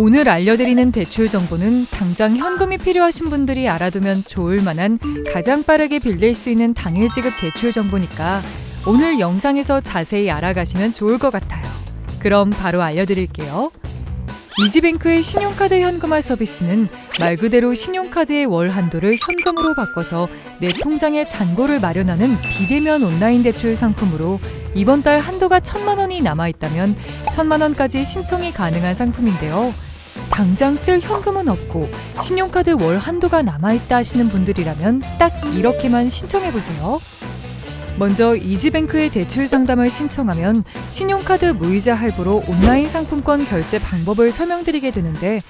오늘 알려드리는 대출 정보는 당장 현금이 필요하신 분들이 알아두면 좋을 만한 가장 빠르게 빌릴 수 있는 당일 지급 대출 정보니까 오늘 영상에서 자세히 알아가시면 좋을 것 같아요. 그럼 바로 알려드릴게요. 이지뱅크의 신용카드 현금화 서비스는 말 그대로 신용카드의 월 한도를 현금으로 바꿔서 내 통장에 잔고를 마련하는 비대면 온라인 대출 상품으로 이번 달 한도가 천만 원이 남아 있다면 천만 원까지 신청이 가능한 상품인데요. 당장 쓸 현금은 없고 신용카드 월 한도가 남아 있다 하시는 분들이라면 딱 이렇게만 신청해 보세요. 먼저 이지뱅크의 대출 상담을 신청하면 신용카드 무이자 할부로 온라인 상품권 결제 방법을 설명드리게 되는데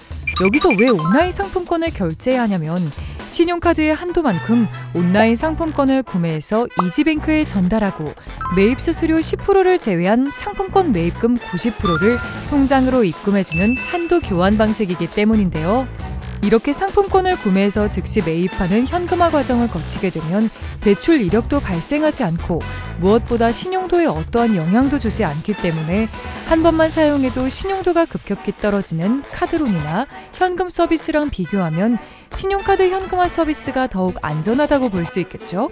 여기서 왜 온라인 상품권을 결제해야 하냐면 신용카드의 한도만큼 온라인 상품권을 구매해서 이지뱅크에 전달하고 매입 수수료 10%를 제외한 상품권 매입금 90%를 통장으로 입금해주는 한도 교환 방식이기 때문인데요. 이렇게 상품권을 구매해서 즉시 매입하는 현금화 과정을 거치게 되면 대출 이력도 발생하지 않고 무엇보다 신용도에 어떠한 영향도 주지 않기 때문에 한 번만 사용해도 신용도가 급격히 떨어지는 카드론이나 현금 서비스랑 비교하면 신용카드 현금화 서비스가 더욱 안전하다고 볼 수 있겠죠?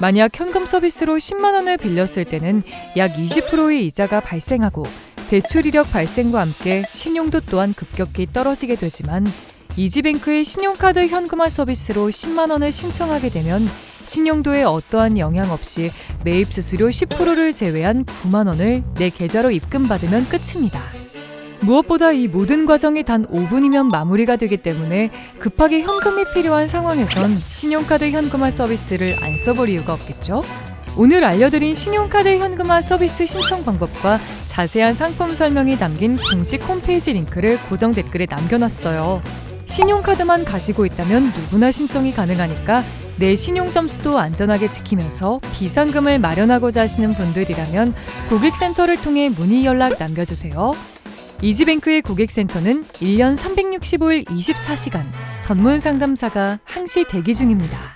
만약 현금 서비스로 10만 원을 빌렸을 때는 약 20%의 이자가 발생하고 대출 이력 발생과 함께 신용도 또한 급격히 떨어지게 되지만 이지뱅크의 신용카드 현금화 서비스로 10만 원을 신청하게 되면 신용도에 어떠한 영향 없이 매입 수수료 10%를 제외한 9만 원을 내 계좌로 입금받으면 끝입니다. 무엇보다 이 모든 과정이 단 5분이면 마무리가 되기 때문에 급하게 현금이 필요한 상황에선 신용카드 현금화 서비스를 안 써볼 이유가 없겠죠? 오늘 알려드린 신용카드 현금화 서비스 신청 방법과 자세한 상품 설명이 담긴 공식 홈페이지 링크를 고정 댓글에 남겨놨어요. 신용카드만 가지고 있다면 누구나 신청이 가능하니까 내 신용 점수도 안전하게 지키면서 비상금을 마련하고자 하시는 분들이라면 고객센터를 통해 문의 연락 남겨주세요. 이지뱅크의 고객센터는 1년 365일 24시간 전문 상담사가 항시 대기 중입니다.